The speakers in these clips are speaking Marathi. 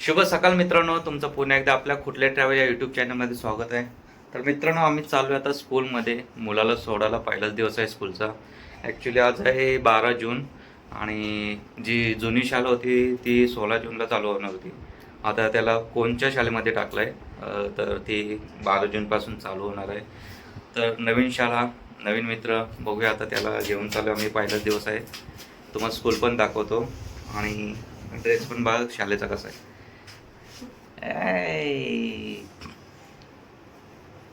शुभ सकाळ मित्रांनो तुमचं पुन्हा एकदा आपल्या कुठल्या ट्रॅव्हल या यूट्यूब चॅनलमध्ये स्वागत आहे. तर मित्रांनो आम्ही चालू आहे आता स्कूलमध्ये मुलाला सोडायला पहिलाच दिवस आहे स्कूलचा ॲक्च्युली आज आहे बारा जून आणि जी जुनी शाळा होती ती सोळा जूनला चालू होणार होती. आता त्याला कोणच्या शाळेमध्ये टाकलं आहे तर ती बारा जूनपासून चालू होणार आहे. तर नवीन शाळा नवीन मित्र बघूया आता त्याला घेऊन चालू आम्ही पहिलाच दिवस आहे. तुम्हाला स्कूल पण दाखवतो आणि ड्रेस पण बघा शाळेचा कसा आहे.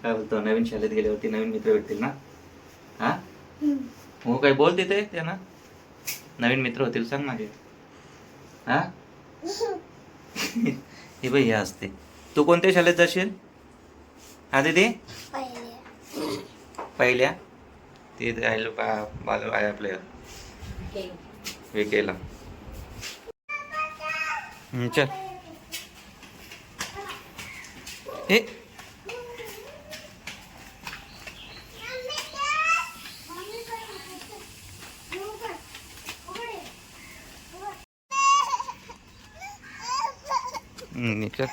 काय बोलतो? नवीन शाळेत गेल्यावरती नवीन मित्र भेटतील ना? हा? हो काय बोल तिथे त्यांना. नवीन मित्र होतील सांग माझे हा? हे बाई हे असते. तू कोणत्या शाळेत जाशील? हा दीदी? पहिल्या. ते राहिलो का बाजू आहे आपल्या. विकेला. हम्म, चल हे हम्म, चल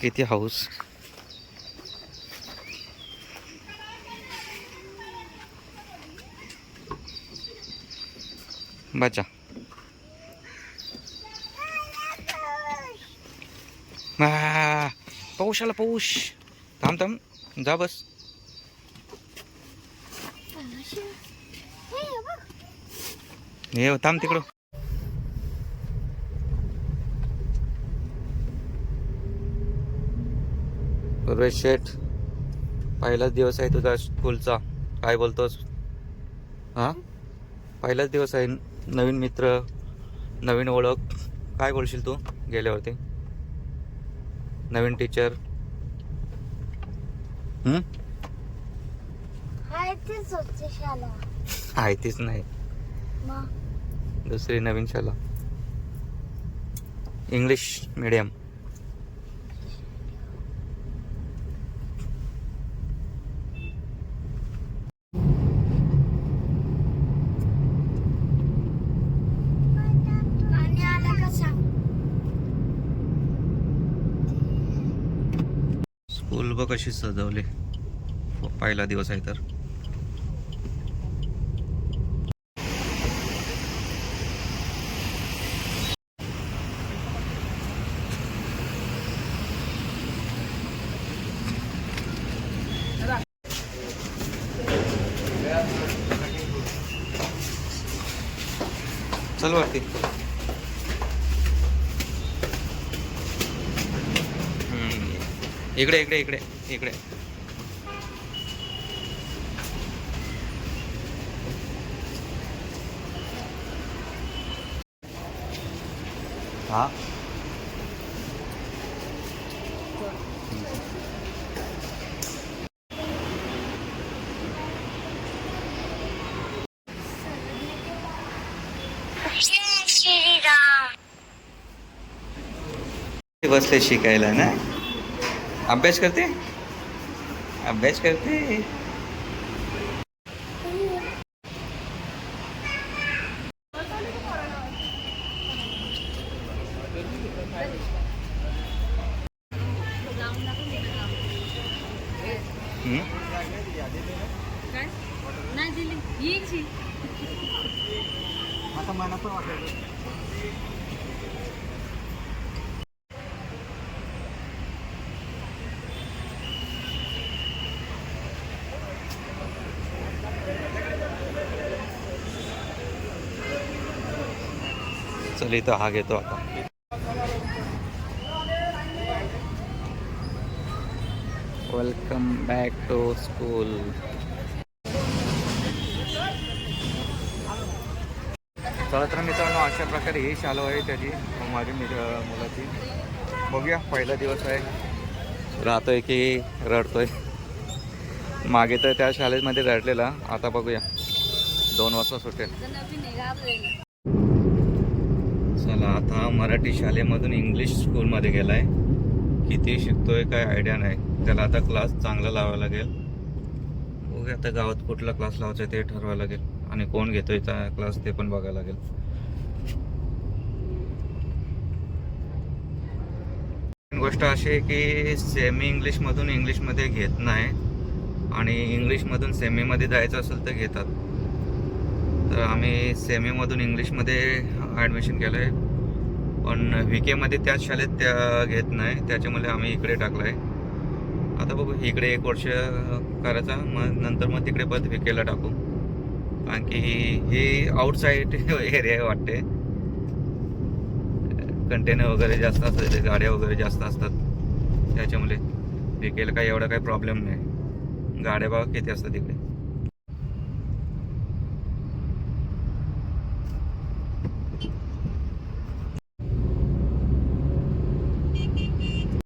किती हाऊस बचा. आ, पाऊस आला पाऊस. थांब थांब. जा बस. हे हो, थांब तिकडं. परवेश शेठ पहिलाच दिवस आहे तुझा स्कूलचा. काय बोलतोस? हा? पहिलाच दिवस आहे नवीन मित्र नवीन ओळख. काय बोलशील तू गेल्यावरती? नवीन टीचर आहे तीच नाही. दुसरी नवीन शाळा इंग्लिश मीडियम आणि आला का सांग स्कूल बघ कशी सजवले. पहिला दिवस आहे तर. चल वरती. इकडे इकडे इकडे इकडे. हा. बसले शिकायला ना? अभ्यास करते करते नाही दिली येईल आता मला चल इथं हा घेतो आता वेलकम बॅक टू स्कूल चला तर मित्रांनो अशा प्रकारे ही शाळा आहे त्याची. माझ्या मित्र मुलाची. बघूया पहिला दिवस आहे. राहतोय की रडतोय. मागे तर त्या शाळेमध्ये रडलेला. आता बघूया. दोन वाजता सुटेल. आता मराठी शाळेमधून इंग्लिश स्कूलमध्ये गेला आहे किती शिकतोय काय आयडिया नाही. त्याला आता क्लास चांगला लावावा लागेल. बघूया आता गावात कुठला क्लास लावायचा आहे ते ठरवावं लागेल. आणि कोण घेतोय त्या क्लास ते पण बघायला लागेल. गोष्ट अशी आहे की सेमी इंग्लिशमधून इंग्लिशमध्ये घेत नाही. आणि इंग्लिशमधून सेमीमध्ये जायचं असेल तर घेतात. तर आम्ही सेमीमधून इंग्लिशमध्ये ॲडमिशन केलं आहे पण व्ही केमध्ये त्याच शाळेत त्या घेत नाही. त्याच्यामुळे आम्ही इकडे टाकलं आहे आता बघू इकडे एक वर्ष करायचा. मग नंतर मग तिकडे परत व्ही केला टाकू. कारण की ही आउटसाईड एरिया वाटते. कंटेनर वगैरे जास्त असतात ते गाड्या वगैरे जास्त असतात. त्याच्यामुळे व्ही केला काही एवढा काही प्रॉब्लेम नाही. गाड्या बाबा किती असतात तिकडे